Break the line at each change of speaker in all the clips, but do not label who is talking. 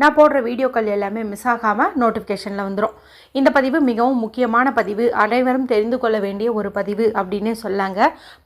நான் போடுற வீடியோக்கள் எல்லாமே மிஸ் ஆகாமல் நோட்டிஃபிகேஷனில் வந்துடும் இந்த பதிவு மிகவும் முக்கியமான பதிவு. அனைவரும் தெரிந்து கொள்ள வேண்டிய ஒரு பதிவு அப்படின்னே சொல்லாங்க.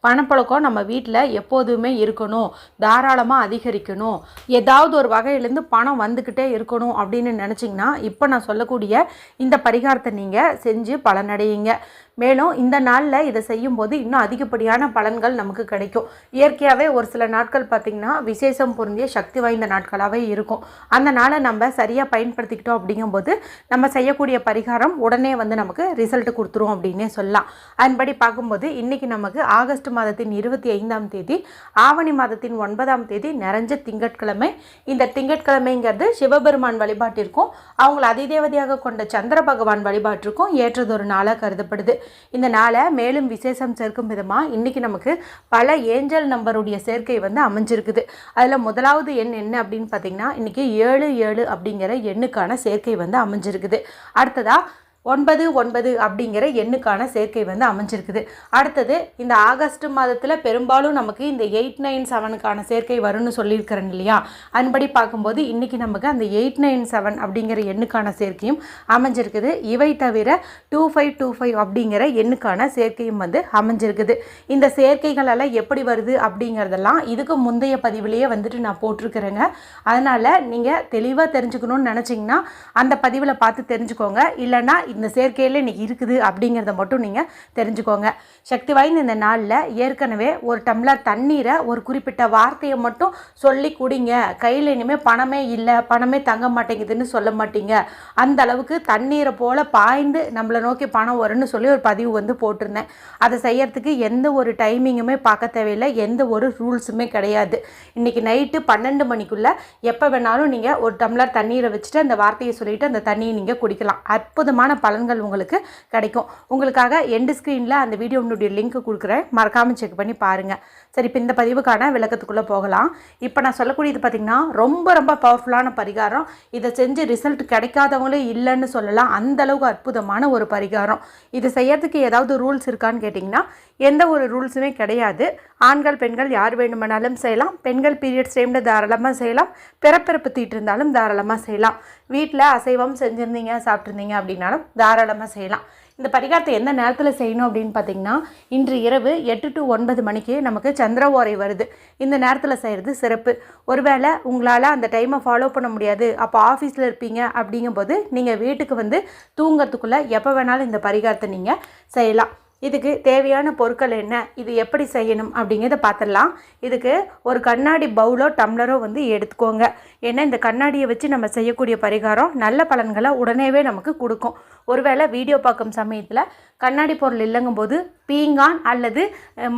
பணப்பழக்கம் நம்ம வீட்டில் எப்போதுமே இருக்கணும். தாராளமாக அதிகரிக்கணும். ஏதாவது ஒரு வகையிலேருந்து பணம் வந்துக்கிட்டே இருக்கணும் அப்படின்னு நினச்சிங்கன்னா இப்போ நான் சொல்லக்கூடிய இந்த பரிகாரத்தை நீங்கள் செஞ்சு பலனடையுங்க. மேலும் இந்த நாளில் இதை செய்யும்போது இன்னும் அதிகப்படியான பலன்கள் நமக்கு கிடைக்கும். இயற்கையாகவே ஒரு சில நாட்கள் பார்த்திங்கன்னா விசேஷம் பொருந்திய சக்தி வாய்ந்த நாட்களாகவே இருக்கும். அந்த நாளை நம்ம சரியாக பயன்படுத்திக்கிட்டோம் அப்படிங்கும்போது நம்ம செய்யக்கூடிய பரிகாரம் உடனே வந்து நமக்கு ரிசல்ட் கொடுத்துரும் அப்படின்னே சொல்லலாம். அதன்படி பார்க்கும்போது இன்றைக்கி நமக்கு ஆகஸ்ட் மாதத்தின் இருபத்தி ஐந்தாம் தேதி ஆவணி மாதத்தின் ஒன்பதாம் தேதி நிறைஞ்ச திங்கட்கிழமை. இந்த திங்கட்கிழமைங்கிறது சிவபெருமான் வழிபாட்டிற்கும் அவங்கள அதிதேவதையாக கொண்ட சந்திர பகவான் வழிபாட்டிற்கும் ஏற்றதொரு நாளாக கருதப்படுது. இந்த நாளை மேலும் விசேஷம் சேர்க்கும் விதமாக இன்றைக்கி நமக்கு பல ஏஞ்சல் நம்பருடைய சேர்க்கை வந்து அமைஞ்சிருக்குது. அதில் முதலாவது எண் என்ன அப்படின்னு பார்த்தீங்கன்னா இன்றைக்கி ஏழு ஏழு அப்படிங்கிற எண்ணுக்கான சேர்க்கை வந்து அமைஞ்சிருக்குது. அடுத்ததாக ஒன்பது ஒன்பது அப்படிங்கிற எண்ணுக்கான சேர்க்கை வந்து அமைஞ்சிருக்குது. அடுத்தது இந்த ஆகஸ்ட் மாதத்தில் பெரும்பாலும் நமக்கு இந்த எயிட் நைன் செவனுக்கான சேர்க்கை வரும்னு சொல்லியிருக்கிறேன் இல்லையா? அதன்படி பார்க்கும்போது இன்றைக்கி நமக்கு அந்த எயிட் நைன் செவன் அப்படிங்கிற எண்ணுக்கான சேர்க்கையும் அமைஞ்சிருக்குது. இவை தவிர டூ ஃபைவ் டூ ஃபைவ் அப்படிங்கிற எண்ணுக்கான சேர்க்கையும் வந்து அமைஞ்சிருக்குது. இந்த சேர்க்கைகளெல்லாம் எப்படி வருது அப்படிங்கிறதெல்லாம் இதுக்கு முந்தைய பதிவிலேயே வந்துட்டு நான் போட்டிருக்கிறேங்க. அதனால் நீங்கள் தெளிவாக தெரிஞ்சுக்கணும்னு நினச்சிங்கன்னா அந்த பதிவில் பார்த்து தெரிஞ்சுக்கோங்க. இல்லைன்னா இந்த சேர்க்கையில் இன்றைக்கி இருக்குது அப்படிங்கிறத மட்டும் நீங்கள் தெரிஞ்சுக்கோங்க. சக்தி வாய்ந்த இந்த நாளில் ஏற்கனவே ஒரு டம்ளர் தண்ணீரை ஒரு குறிப்பிட்ட வார்த்தையை மட்டும் சொல்லி குடிங்க. கையில் இனிமேல் பணமே இல்லை பணமே தங்க மாட்டேங்குதுன்னு சொல்ல மாட்டீங்க. அந்த அளவுக்கு தண்ணீரை போல் பாய்ந்து நம்மளை நோக்கி பணம் வரும்னு சொல்லி ஒரு பதிவு வந்து போட்டிருந்தேன். அதை செய்யறதுக்கு எந்த ஒரு டைமிங்குமே பார்க்க தேவையில்லை. எந்த ஒரு ரூல்ஸுமே கிடையாது. இன்றைக்கி நைட்டு பன்னெண்டு மணிக்குள்ளே எப்போ வேணாலும் நீங்கள் ஒரு டம்ளர் தண்ணீரை வச்சுட்டு அந்த வார்த்தையை சொல்லிவிட்டு அந்த தண்ணியை நீங்கள் குடிக்கலாம். அற்புதமான பலன்கள் உங்களுக்கு கிடைக்கும். உங்களுக்காக எண்டு ஸ்க்ரீனில் அந்த வீடியோனுடைய லிங்க் கொடுக்குறேன். மறக்காமல் செக் பண்ணி பாருங்கள் சரி இப்போ இந்த பதிவுக்கான விளக்கத்துக்குள்ளே போகலாம். இப்போ நான் சொல்லக்கூடியது பார்த்திங்கன்னா ரொம்ப ரொம்ப பவர்ஃபுல்லான பரிகாரம். இதை செஞ்சு ரிசல்ட் கிடைக்காதவங்களே இல்லைன்னு சொல்லலாம். அந்தளவுக்கு அற்புதமான ஒரு பரிகாரம். இது செய்யறதுக்கு ஏதாவது ரூல்ஸ் இருக்கான்னு கேட்டிங்கன்னா எந்த ஒரு ரூல்ஸுமே கிடையாது. ஆண்கள் பெண்கள் யார் வேண்டுமானாலும் செய்யலாம். பெண்கள் பீரியட்ஸ் டைமில் தாராளமாக செய்யலாம். பிறப்பிறப்பு தீட்டு இருந்தாலும் தாராளமாக செய்யலாம். வீட்டில் அசைவம் செஞ்சுருந்தீங்க சாப்பிட்ருந்தீங்க அப்படின்னாலும் தாராளமாக செய்யலாம். இந்த பரிகாரத்தை எந்த நேரத்தில் செய்யணும் அப்படின்னு பார்த்தீங்கன்னா இன்று இரவு எட்டு டு ஒன்பது மணிக்கு நமக்கு சந்திர ஓரை வருது. இந்த நேரத்தில் செய்கிறது சிறப்பு. ஒருவேளை உங்களால் அந்த டைமை ஃபாலோ பண்ண முடியாது. அப்போ ஆஃபீஸில் இருப்பீங்க அப்படிங்கும்போது நீங்கள் வீட்டுக்கு வந்து தூங்கிறதுக்குள்ளே எப்போ வேணாலும் இந்த பரிகாரத்தை நீங்கள் செய்யலாம். இதுக்கு தேவையான பொருட்கள் என்ன? இது எப்படி செய்யணும் அப்படிங்கிறத பார்த்துடலாம் இதுக்கு ஒரு கண்ணாடி பவுலோ டம்ளரோ வந்து எடுத்துக்கோங்க. ஏன்னா இந்த கண்ணாடியை வச்சு நம்ம செய்யக்கூடிய பரிகாரம் நல்ல பலன்களை உடனேவே நமக்கு கொடுக்கும். ஒருவேளை வீடியோ பார்க்கும் சமயத்தில் கண்ணாடி பொருள் இல்லைங்கும்போது பீங்கான் அல்லது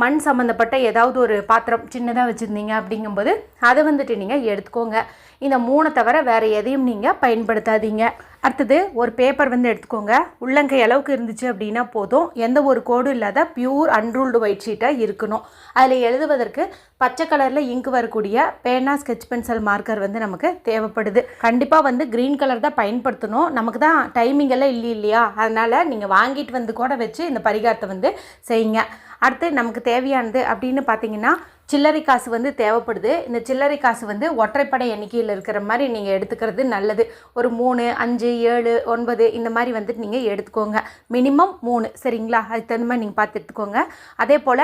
மண் சம்மந்தப்பட்ட ஏதாவது ஒரு பாத்திரம் சின்னதாக வச்சுருந்தீங்க அப்படிங்கும்போது அதை வந்துட்டு நீங்கள் எடுத்துக்கோங்க. இந்த மூணை தவிர வேறு எதையும் நீங்கள் பயன்படுத்தாதீங்க. அடுத்தது ஒரு பேப்பர் வந்து எடுத்துக்கோங்க. உள்ளங்கை அளவுக்கு இருந்துச்சு அப்படின்னா போதும். எந்த ஒரு கோடும் இல்லாத பியூர் அன்ரூல்டு ஒயிட் ஷீட்டாக இருக்கணும். அதில் எழுதுவதற்கு பச்சை கலரில் இங்கு வரக்கூடிய பேனா ஸ்கெட்ச் பென்சில் மார்க்கர் வந்து நமக்கு தேவைப்படுது. கண்டிப்பாக வந்து க்ரீன் கலர் தான் பயன்படுத்தணும். நமக்கு தான் டைமிங் எல்லாம் இல்லை இல்லையா? அதனால் நீங்கள் வாங்கிட்டு வந்து கூட வச்சு இந்த பரிகாரத்தை வந்து செய்யுங்க. அடுத்து நமக்கு தேவையானது அப்படின்னு பார்த்தீங்கன்னா சில்லறை காசு வந்து தேவைப்படுது. இந்த சில்லறை காசு வந்து ஒற்றைப்படை எண்ணிக்கையில் இருக்கிற மாதிரி நீங்கள் எடுத்துக்கிறது நல்லது. ஒரு மூணு அஞ்சு ஏழு ஒன்பது இந்த மாதிரி வந்துட்டு நீங்கள் எடுத்துக்கோங்க. மினிமம் மூணு சரிங்களா? அதுக்கு தகுந்த மாதிரி நீங்கள் பார்த்து எடுத்துக்கோங்க. அதே போல்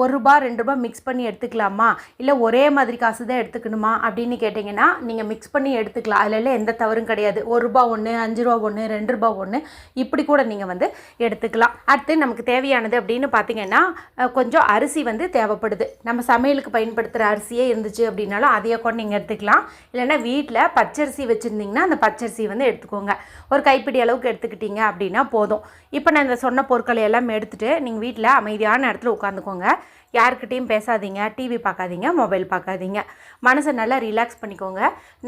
ஒரு ரூபா ரெண்டு ரூபா மிக்ஸ் பண்ணி எடுத்துக்கலாமா? இல்லை ஒரே மாதிரி காசு தான் எடுத்துக்கணுமா? அப்படின்னு கேட்டிங்கன்னா நீங்கள் மிக்ஸ் பண்ணி எடுத்துக்கலாம். அதில் எந்த தவறும் கிடையாது. ஒரு ரூபா ஒன்று அஞ்சு ரூபா ஒன்று ரெண்டு ரூபா ஒன்று இப்படி கூட நீங்கள் வந்து எடுத்துக்கலாம். அடுத்து நமக்கு தேவையானது அப்படின்னு பார்த்தீங்கன்னா கொஞ்சம் அரிசி வந்து தேவைப்படுது. நம்ம சமையலுக்கு பயன்படுத்துகிற அரிசியே இருந்துச்சு அப்படின்னாலும் அதையே கூட நீங்கள் எடுத்துக்கலாம். இல்லைன்னா வீட்டில் பச்சரிசி வச்சுருந்தீங்கன்னா அந்த பச்சரிசி வந்து எடுத்துக்கோங்க. ஒரு கைப்பிடி அளவுக்கு எடுத்துக்கிட்டீங்க அப்படின்னா போதும். இப்போ நான் இந்த சொன்ன பொருட்களை எல்லாம் எடுத்துகிட்டு நீங்கள் வீட்டில் அமைதியான இடத்துல உட்காந்துக்கோங்க. யாருக்கிட்டேயும் பேசாதீங்க டிவி பார்க்காதீங்க மொபைல் பார்க்காதீங்க. மனசை நல்லா ரிலாக்ஸ் பண்ணிக்கோங்க.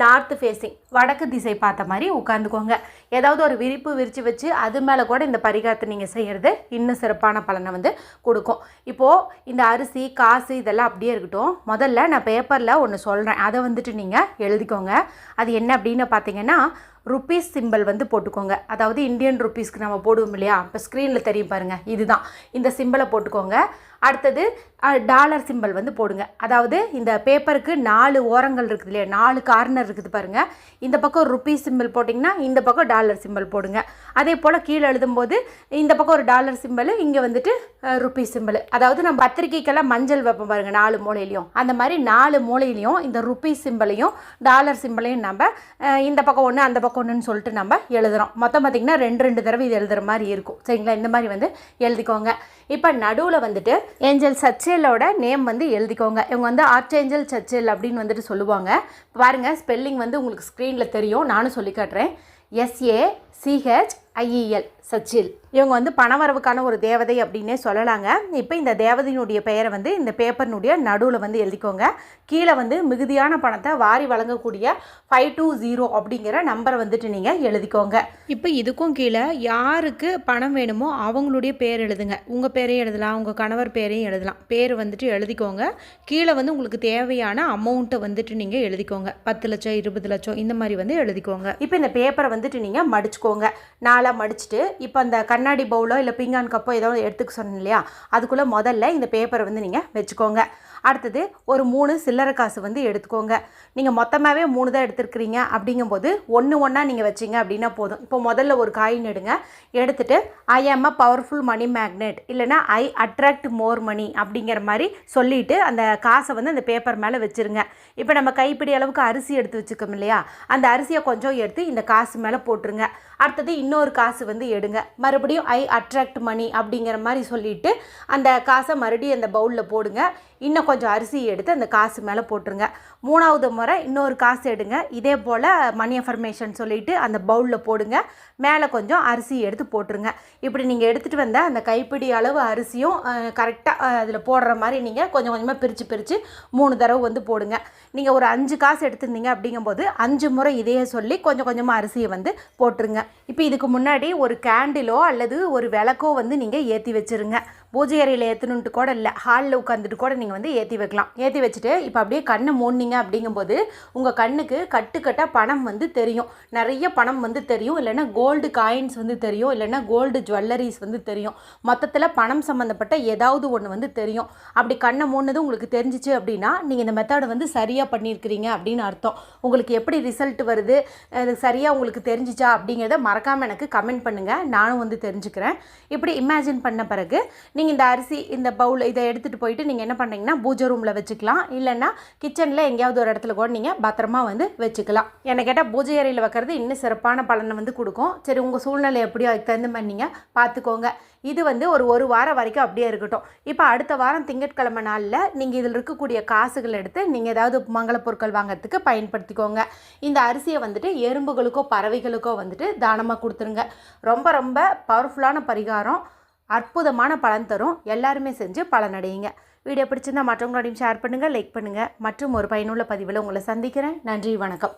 நார்த்து ஃபேஸிங் வடக்கு திசை பார்த்த மாதிரி உட்காந்துக்கோங்க ஏதாவது ஒரு விரிப்பு விரித்து வச்சு அது மேலே கூட இந்த பரிகாரத்தை நீங்கள் செய்கிறது இன்னும் சிறப்பான பலனை வந்து கொடுக்கும். இப்போது இந்த அரிசி காசு இதெல்லாம் அப்படியே இருக்கட்டும். முதல்ல நான் பேப்பரில் ஒன்று சொல்கிறேன் அதை வந்துட்டு நீங்கள் எழுதிக்கோங்க. அது என்ன அப்படின்னு பார்த்தீங்கன்னா ருப்பீஸ் சிம்பிள் வந்து போட்டுக்கோங்க. அதாவது இந்தியன் ருப்பீஸ்க்கு நம்ம போடுவோம் இல்லையா? இப்போ ஸ்க்ரீனில் தெரியும் பாருங்கள் இதுதான். இந்த சிம்பிளை போட்டுக்கோங்க. அடுத்தது டாலர் சிம்பிள் வந்து போடுங்க. அதாவது இந்த பேப்பருக்கு நாலு ஓரங்கள் இருக்குது இல்லையா? நாலு கார்னர் இருக்குது பாருங்கள் இந்த பக்கம் ருப்பீஸ் சிம்பிள் போட்டிங்கன்னா இந்த பக்கம் டாலர் சிம்பிள் போடுங்க. அதே போல் கீழே எழுதும்போது இந்த பக்கம் ஒரு டாலர் சிம்பிள் இங்கே வந்துட்டு ருப்பீஸ் சிம்பிள் அதாவது நம்ம பத்திரிக்கைக்கெல்லாம் மஞ்சள் வைப்போம் பாருங்கள் நாலு மூலையிலையும். அந்த மாதிரி நாலு மூலையிலையும் இந்த ருப்பீஸ் சிம்பிளையும் டாலர் சிம்பிளையும் நம்ம இந்த பக்கம் ஒன்று அந்த பக்கம் ஒன்றுன்னு சொல்லிட்டு நம்ம எழுதுகிறோம் மொத்தம் பார்த்திங்கன்னா ரெண்டு ரெண்டு தடவை இது எழுதுகிற மாதிரி இருக்கும். சரிங்களா? இந்த மாதிரி வந்து எழுதிக்கோங்க. இப்போ நடுவில் வந்துட்டு ஏஞ்சல் சச்சேலோட நேம் வந்து எழுதிக்கோங்க. இவங்க வந்து ஆர்ச்சேஞ்சல் சச்சேல் அப்படின்னு வந்துட்டு சொல்லுவாங்க. பாருங்கள் ஸ்பெல்லிங் வந்து உங்களுக்கு ஸ்க்ரீனில் தெரியும். நானும் சொல்லி காட்டுறேன். S A C H I E L சச்சில். இவங்க வந்து பணவரவுக்கான ஒரு தேவதை அப்படின்னே சொல்லலாங்க. இப்போ இந்த தேவதையினுடைய பெயரை வந்து இந்த பேப்பர்னுடைய நடுவில் வந்து எழுதிக்கோங்க. கீழே வந்து மிகுதியான பணத்தை வாரி வழங்கக்கூடிய ஃபைவ் டூ ஜீரோ அப்படிங்கிற நம்பரை வந்துட்டு நீங்கள் எழுதிக்கோங்க. இப்போ இதுக்கும் கீழே யாருக்கு பணம் வேணுமோ அவங்களுடைய பேர் எழுதுங்க. உங்கள் பேரையும் எழுதலாம் உங்கள் கணவர் பேரையும் எழுதலாம். பேர் வந்துட்டு எழுதிக்கோங்க. கீழே வந்து உங்களுக்கு தேவையான அமௌண்ட்டை வந்துட்டு நீங்கள் எழுதிக்கோங்க. பத்து லட்சம் இருபது லட்சம் இந்த மாதிரி வந்து எழுதிக்கோங்க. இப்போ இந்த பேப்பரை வந்துட்டு நீங்கள் மடிச்சுக்கோங்க. நாளாக மடிச்சுட்டு இப்போ அந்த கண்ணாடி பவுலோ இல்லை பீங்கான் கப்போ ஏதோ எடுத்துக்க சொன்னேன் இல்லையா? அதுக்குள்ளே முதல்ல இந்த பேப்பரை வந்து நீங்கள் வச்சுக்கோங்க. அடுத்தது ஒரு மூணு சில்லறை காசு வந்து எடுத்துக்கோங்க. நீங்கள் மொத்தமாகவே மூணு தான் எடுத்துருக்கிறீங்க. அப்படிங்கும்போது ஒன்று ஒன்றா நீங்கள் வச்சிங்க அப்படின்னா போதும். இப்போ முதல்ல ஒரு காயின் எடுங்க. எடுத்துட்டு ஐ ஆம் அ பவர்ஃபுல் மணி மேக்னெட் இல்லைனா ஐ அட்ராக்ட் மோர் மணி அப்படிங்கிற மாதிரி சொல்லிட்டு அந்த காசை வந்து அந்த பேப்பர் மேலே வச்சுருங்க. இப்போ நம்ம கைப்பிடி அளவுக்கு அரிசி எடுத்து வச்சுக்கோம் இல்லையா? அந்த அரிசியை கொஞ்சம் எடுத்து இந்த காசு மேலே போட்டுருங்க. அடுத்தது இன்னொரு காசு வந்து எடுங்க. மறுபடியும் ஐ அட்ராக்ட் மணி அப்படிங்கிற மாதிரி சொல்லிட்டு அந்த காசை மறுபடியும் அந்த பவுலில் போடுங்க. இன்னும் கொஞ்சம் அரிசி எடுத்து அந்த காசு மேலே போட்டுருங்க. மூணாவது முறை இன்னொரு காசு எடுங்க. இதே போல் மணி அஃபர்மேஷன் சொல்லிட்டு அந்த பவுலில் போடுங்க. மேலே கொஞ்சம் அரிசி எடுத்து போட்டுருங்க. இப்படி நீங்கள் எடுத்துகிட்டு வந்த அந்த கைப்பிடி அளவு அரிசியும் கரெக்டாக அதில் போடுற மாதிரி நீங்கள் கொஞ்சம் கொஞ்சமாக பிரித்து பிரித்து மூணு தடவை வந்து போடுங்க. நீங்கள் ஒரு அஞ்சு காசு எடுத்திருந்தீங்க அப்படிங்கும்போது அஞ்சு முறை இதையே சொல்லி கொஞ்சம் கொஞ்சமாக அரிசியை வந்து போட்டுருங்க. இப்போ இதுக்கு முன்னாடி ஒரு கேண்டிலோ அல்லது ஒரு விளக்கோ வந்து நீங்கள் ஏற்றி வச்சுருங்க. பூஜை அறையில் ஏற்றணுன்ட்டு கூட இல்லை. ஹாலில் உட்காந்துட்டு கூட நீங்கள் வந்து ஏற்றி வைக்கலாம். ஏற்றி வச்சுட்டு இப்போ அப்படியே கண்ணை மூடினீங்க அப்படிங்கும்போது உங்கள் கண்ணுக்கு கட்டுக்கட்டாக பணம் வந்து தெரியும். நிறைய பணம் வந்து தெரியும். இல்லைன்னா கோல்டு காயின்ஸ் வந்து தெரியும். இல்லைன்னா கோல்டு ஜுவல்லரிஸ் வந்து தெரியும். மொத்தத்தில் பணம் சம்மந்தப்பட்ட ஏதாவது ஒன்று வந்து தெரியும். அப்படி கண்ணை மூடினது உங்களுக்கு தெரிஞ்சிச்சு அப்படின்னா நீங்கள் இந்த மெத்தடை வந்து சரியாக பண்ணியிருக்கிறீங்க அப்படின்னு அர்த்தம். உங்களுக்கு எப்படி ரிசல்ட் வருது? அது சரியாக உங்களுக்கு தெரிஞ்சிச்சா அப்படிங்கிறத மறக்காமல் எனக்கு கமெண்ட் பண்ணுங்கள் நானும் வந்து தெரிஞ்சுக்கிறேன். இப்படி இமேஜின் பண்ண பிறகு நீங்கள் இந்த அரிசி இந்த பவுல் இதை எடுத்துகிட்டு போயிட்டு நீங்கள் என்ன பண்ணுறீங்கன்னா பூஜை ரூமில் வச்சுக்கலாம். இல்லைன்னா கிச்சனில் எங்கேயாவது ஒரு இடத்துல கூட நீங்கள் பத்திரமா வந்து வச்சுக்கலாம். என்னை கேட்டால் பூஜை அறையில் வைக்கிறது இன்னும் சிறப்பான பலனை வந்து கொடுக்கும். சரி உங்கள் சூழ்நிலை எப்படியோ அதுக்கு தகுந்த மாதிரி நீங்கள் பார்த்துக்கோங்க இது வந்து ஒரு ஒரு வாரம் வரைக்கும் அப்படியே இருக்கட்டும். இப்போ அடுத்த வாரம் திங்கட்கிழமை நாளில் நீங்கள் இதில் இருக்கக்கூடிய காசுகள் எடுத்து நீங்கள் ஏதாவது மங்கள பொருட்கள் வாங்குறதுக்கு பயன்படுத்திக்கோங்க. இந்த அரிசியை வந்துட்டு எறும்புகளுக்கோ பறவைகளுக்கோ வந்துட்டு தானமாக கொடுத்துருங்க. ரொம்ப ரொம்ப பவர்ஃபுல்லான பரிகாரம். அற்புதமான பலன் தரும். எல்லாருமே செஞ்சு பலனடையுங்க வீடியோ பிடிச்சிருந்தா மற்றவங்களோடையும் ஷேர் பண்ணுங்கள் லைக் பண்ணுங்கள் மற்றும் ஒரு பயனுள்ள பதிவில் உங்களை சந்திக்கிறேன். நன்றி வணக்கம்.